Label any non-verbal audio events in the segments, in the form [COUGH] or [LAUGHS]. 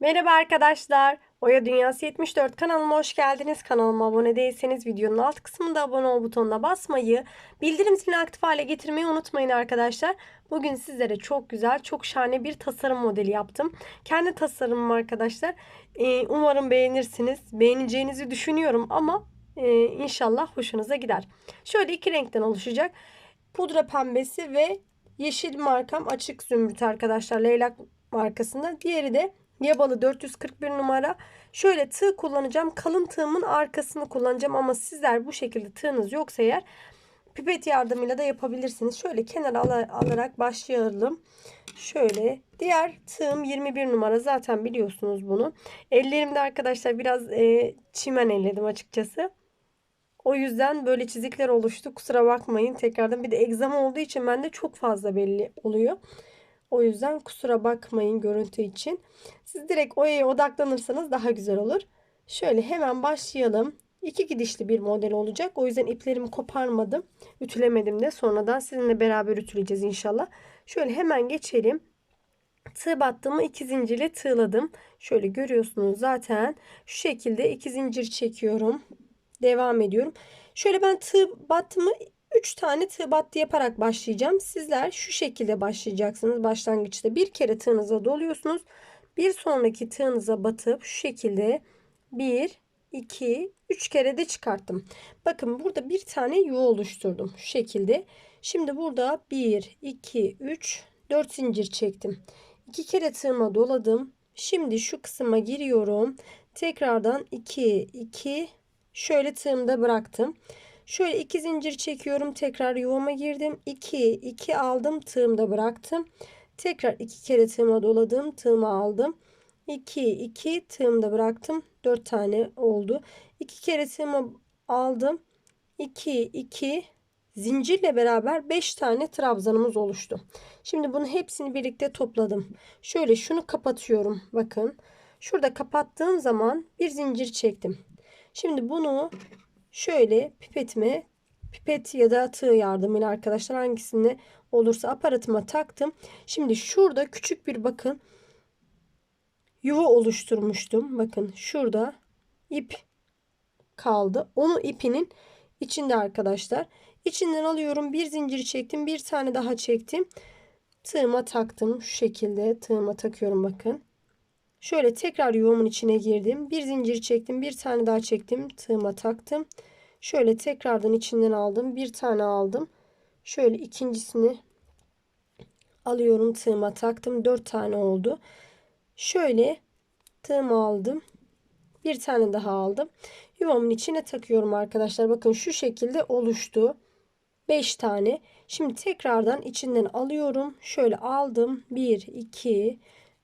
Merhaba arkadaşlar. Oya Dünyası 74 kanalıma hoş geldiniz. Kanalıma abone değilseniz videonun alt kısmında abone ol butonuna basmayı, bildirim zilini aktif hale getirmeyi unutmayın arkadaşlar. Bugün sizlere çok güzel, çok şahane bir tasarım modeli yaptım. Kendi tasarımım arkadaşlar. Ee, umarım beğenirsiniz. Beğeneceğinizi düşünüyorum ama e, inşallah hoşunuza gider. Şöyle iki renkten oluşacak. Pudra pembesi ve yeşil markam açık zümrüt arkadaşlar. Leylak markasında. Diğeri de Yabalı 441 numara. Şöyle tığ kullanacağım. Kalın tığımın arkasını kullanacağım ama sizler bu şekilde tığınız yoksa eğer pipet yardımıyla da yapabilirsiniz. Şöyle kenara al alarak başlayalım. Şöyle diğer tığım 21 numara zaten biliyorsunuz bunu. Ellerimde arkadaşlar biraz e, çimen elledim açıkçası. O yüzden böyle çizikler oluştu. Kusura bakmayın tekrardan. Bir de egzama olduğu için bende çok fazla belli oluyor. O yüzden kusura bakmayın görüntü için. Siz direkt oyaya odaklanırsanız daha güzel olur. Şöyle hemen başlayalım. İki gidişli bir model olacak. O yüzden iplerimi koparmadım. Ütülemedim de. Sonradan sizinle beraber ütüleyeceğiz inşallah. Şöyle hemen geçelim. Tığ battığımı iki zincirle tığladım. Şöyle görüyorsunuz zaten. Şu şekilde iki zincir çekiyorum. Devam ediyorum. Şöyle ben tığ battımı 3 tane tığ yaparak başlayacağım. Sizler şu şekilde başlayacaksınız. Başlangıçta bir kere tığınıza doluyorsunuz. Bir sonraki tığınıza batıp şu şekilde 1, 2, 3 kere de çıkarttım. Bakın burada bir tane yuva oluşturdum. Şu şekilde. Şimdi burada 1, 2, 3, 4 zincir çektim. 2 kere tığıma doladım. Şimdi şu kısma giriyorum. Tekrardan 2, 2, şöyle tığımda bıraktım. Şöyle iki zincir çekiyorum. Tekrar yuvama girdim. 2 2 aldım. Tığımda bıraktım. Tekrar iki kere tığıma doladım. Tığımı aldım. 2 2 tığımda bıraktım. 4 tane oldu. 2 kere tığımı aldım. 2 2 zincirle beraber 5 tane trabzanımız oluştu. Şimdi bunu hepsini birlikte topladım. Şöyle şunu kapatıyorum. Bakın. Şurada kapattığım zaman bir zincir çektim. Şimdi bunu şöyle pipetime pipet ya da tığ yardımıyla arkadaşlar hangisini olursa aparatıma taktım. Şimdi şurada küçük bir bakın yuva oluşturmuştum. Bakın şurada ip kaldı. Onu ipinin içinde arkadaşlar. İçinden alıyorum. Bir zincir çektim. Bir tane daha çektim. Tığıma taktım. Şu şekilde tığıma takıyorum bakın. Şöyle tekrar yuvamın içine girdim. Bir zincir çektim. Bir tane daha çektim. Tığıma taktım. Şöyle tekrardan içinden aldım. Bir tane aldım. Şöyle ikincisini alıyorum. Tığıma taktım. Dört tane oldu. Şöyle tığımı aldım. Bir tane daha aldım. Yuvamın içine takıyorum arkadaşlar. Bakın şu şekilde oluştu. 5 tane. Şimdi tekrardan içinden alıyorum. Şöyle aldım. 1, 2,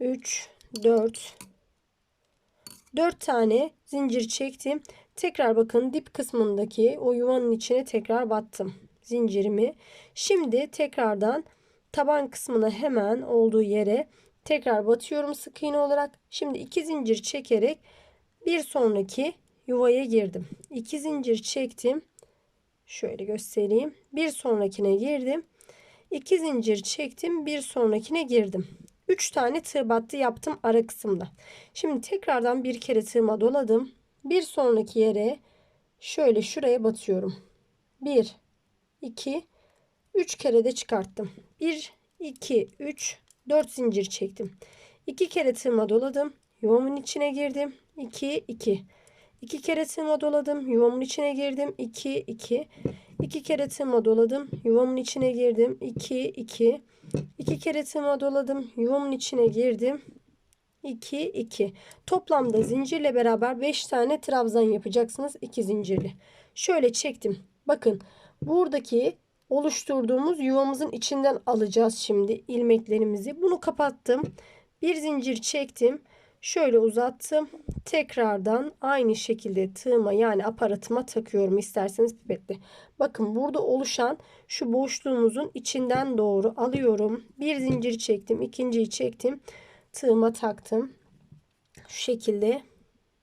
3, 4 4 tane zincir çektim. Tekrar bakın dip kısmındaki o yuvanın içine tekrar battım zincirimi. Şimdi tekrardan taban kısmına hemen olduğu yere tekrar batıyorum sık iğne olarak. Şimdi iki zincir çekerek bir sonraki yuvaya girdim. İki zincir çektim. Şöyle göstereyim. Bir sonrakine girdim. İki zincir çektim. Bir sonrakine girdim. 3 tane tığ battı yaptım ara kısımda. Şimdi tekrardan bir kere tığıma doladım. Bir sonraki yere şöyle şuraya batıyorum. 1 2 3 kere de çıkarttım. 1 2 3 4 zincir çektim. 2 kere tığıma doladım. Yuvamın içine girdim. 2 2 2 kere tığıma doladım. Yuvamın içine girdim. 2 2 2 kere tığıma doladım. Yuvamın içine girdim. 2 2 2 kere tığıma doladım. Yuvamın içine girdim. 2 2. Toplamda zincirle beraber 5 tane trabzan yapacaksınız. 2 zincirli. Şöyle çektim. Bakın buradaki oluşturduğumuz yuvamızın içinden alacağız şimdi ilmeklerimizi. Bunu kapattım. Bir zincir çektim. Şöyle uzattım. Tekrardan aynı şekilde tığıma yani aparatıma takıyorum isterseniz pipetle. Bakın burada oluşan şu boşluğumuzun içinden doğru alıyorum. Bir zincir çektim. ikinciyi çektim. Tığıma taktım. Şu şekilde.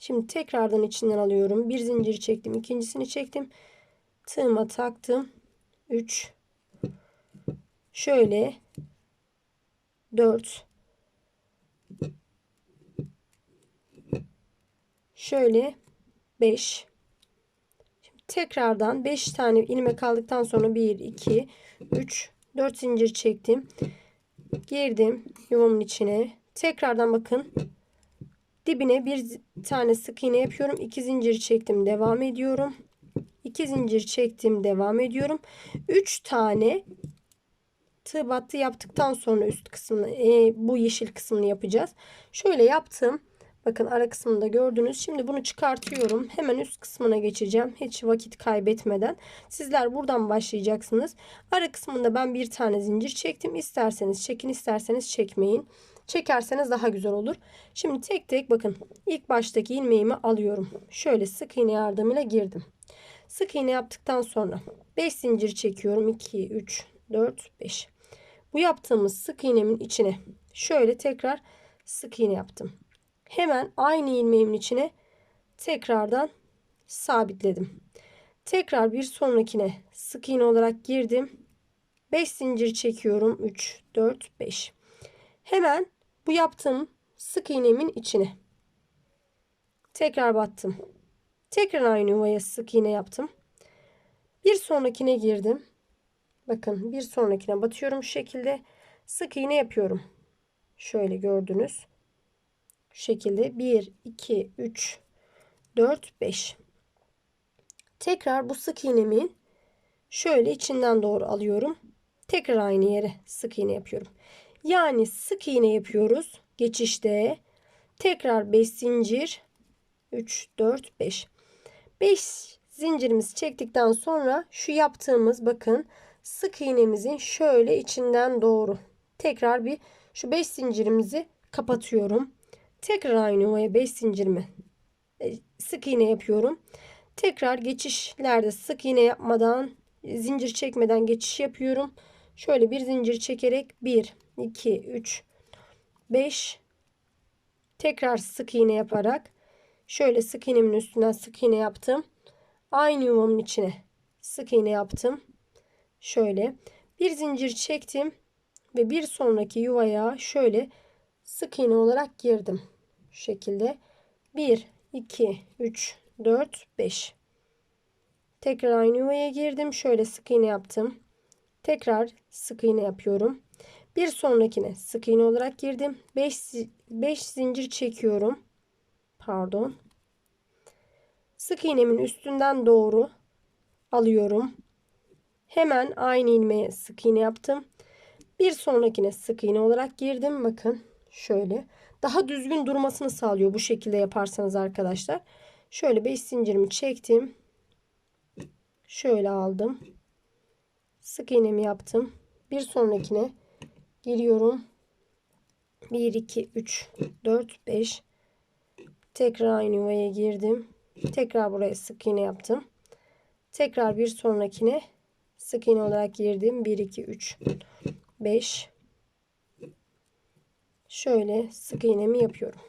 Şimdi tekrardan içinden alıyorum. Bir zincir çektim. ikincisini çektim. Tığıma taktım. 3 şöyle 4 Şöyle 5. Şimdi tekrardan 5 tane ilmek aldıktan sonra 1, 2, 3, 4 zincir çektim. Girdim yuvamın içine. Tekrardan bakın. Dibine bir tane sık iğne yapıyorum. 2 zincir çektim. Devam ediyorum. 2 zincir çektim. Devam ediyorum. 3 tane tığ battı yaptıktan sonra üst kısmını e, bu yeşil kısmını yapacağız. Şöyle yaptım. Bakın ara kısmında gördünüz. Şimdi bunu çıkartıyorum. Hemen üst kısmına geçeceğim. Hiç vakit kaybetmeden. Sizler buradan başlayacaksınız. Ara kısmında ben bir tane zincir çektim. İsterseniz çekin isterseniz çekmeyin. Çekerseniz daha güzel olur. Şimdi tek tek bakın. ilk baştaki ilmeğimi alıyorum. Şöyle sık iğne yardımıyla girdim. Sık iğne yaptıktan sonra 5 zincir çekiyorum. 2, 3, 4, 5. Bu yaptığımız sık iğnemin içine şöyle tekrar sık iğne yaptım. Hemen aynı ilmeğimin içine tekrardan sabitledim. Tekrar bir sonrakine sık iğne olarak girdim. 5 zincir çekiyorum. 3, 4, 5. Hemen bu yaptığım sık iğnemin içine tekrar battım. Tekrar aynı yuvaya sık iğne yaptım. Bir sonrakine girdim. Bakın bir sonrakine batıyorum şu şekilde. Sık iğne yapıyorum. Şöyle gördünüz. Şu şekilde 1, 2, 3, 4, 5. Tekrar bu sık iğnemin şöyle içinden doğru alıyorum. Tekrar aynı yere sık iğne yapıyorum. Yani sık iğne yapıyoruz. Geçişte tekrar 5 zincir 3 4 5. 5 zincirimizi çektikten sonra şu yaptığımız bakın sık iğnemizin şöyle içinden doğru tekrar bir şu 5 zincirimizi kapatıyorum. Tekrar aynı yuvaya 5 zincirimi e, sık iğne yapıyorum. Tekrar geçişlerde sık iğne yapmadan zincir çekmeden geçiş yapıyorum. Şöyle bir zincir çekerek 1 2 3 5 tekrar sık iğne yaparak şöyle sık iğnemin üstünden sık iğne yaptım. Aynı yuvamın içine sık iğne yaptım. Şöyle bir zincir çektim ve bir sonraki yuvaya şöyle sık iğne olarak girdim. Şekilde 1 2 3 4 5 tekrar aynı yuvaya girdim. Şöyle sık iğne yaptım. Tekrar sık iğne yapıyorum. Bir sonrakine sık iğne olarak girdim. 5 5 zincir çekiyorum. Pardon. Sık iğnemin üstünden doğru alıyorum. Hemen aynı ilmeğe sık iğne yaptım. Bir sonrakine sık iğne olarak girdim. Bakın şöyle. Daha düzgün durmasını sağlıyor bu şekilde yaparsanız arkadaşlar. Şöyle 5 zincirimi çektim. Şöyle aldım. Sık iğnemi yaptım. Bir sonrakine giriyorum. 1 2 3 4 5 tekrar aynı yuvaya girdim. Tekrar buraya sık iğne yaptım. Tekrar bir sonrakine sık iğne olarak girdim. 1 2 3 5 şöyle sık iğnemi yapıyorum.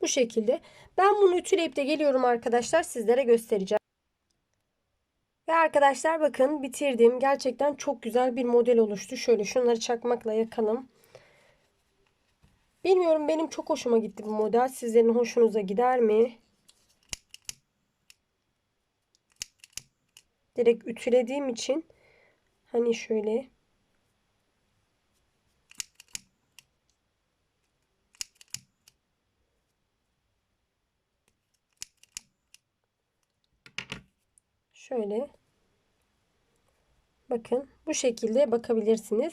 Bu şekilde. Ben bunu ütüleyip de geliyorum arkadaşlar. Sizlere göstereceğim. Ve arkadaşlar bakın bitirdim. Gerçekten çok güzel bir model oluştu. Şöyle şunları çakmakla yakalım. Bilmiyorum benim çok hoşuma gitti bu model. Sizlerin hoşunuza gider mi? Direkt ütülediğim için hani şöyle Şöyle bakın bu şekilde bakabilirsiniz.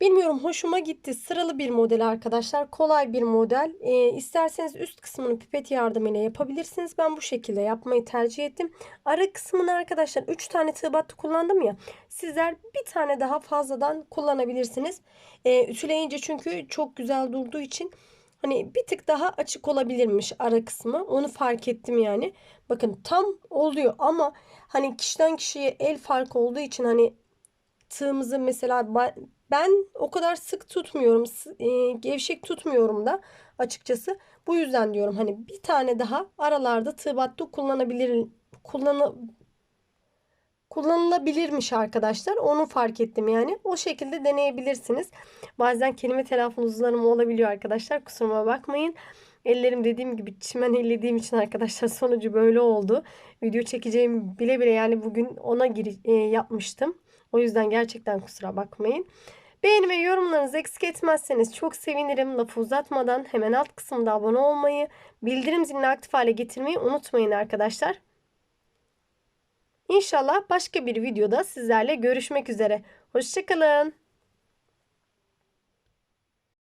Bilmiyorum hoşuma gitti. Sıralı bir model arkadaşlar. Kolay bir model. E, isterseniz üst kısmını pipet yardımıyla yapabilirsiniz. Ben bu şekilde yapmayı tercih ettim. Ara kısmını arkadaşlar 3 tane tığ battı kullandım ya. Sizler bir tane daha fazladan kullanabilirsiniz. E, ütüleyince çünkü çok güzel durduğu için hani bir tık daha açık olabilirmiş ara kısmı. Onu fark ettim yani. Bakın tam oluyor ama hani kişiden kişiye el farkı olduğu için hani tığımızı mesela ben o kadar sık tutmuyorum. E, gevşek tutmuyorum da açıkçası. Bu yüzden diyorum hani bir tane daha aralarda tığ battı kullanabilir kullanı kullanılabilirmiş arkadaşlar. Onu fark ettim yani. O şekilde deneyebilirsiniz. Bazen kelime telaffuzlarım olabiliyor arkadaşlar. Kusuruma bakmayın. Ellerim dediğim gibi çimen ellediğim için arkadaşlar [LAUGHS] sonucu böyle oldu. Video çekeceğim bile bile yani bugün ona gir e, yapmıştım. O yüzden gerçekten kusura bakmayın. Beğeni ve yorumlarınızı eksik etmezseniz çok sevinirim. Lafı uzatmadan hemen alt kısımda abone olmayı, bildirim zilini aktif hale getirmeyi unutmayın arkadaşlar. İnşallah başka bir videoda sizlerle görüşmek üzere. Hoşçakalın.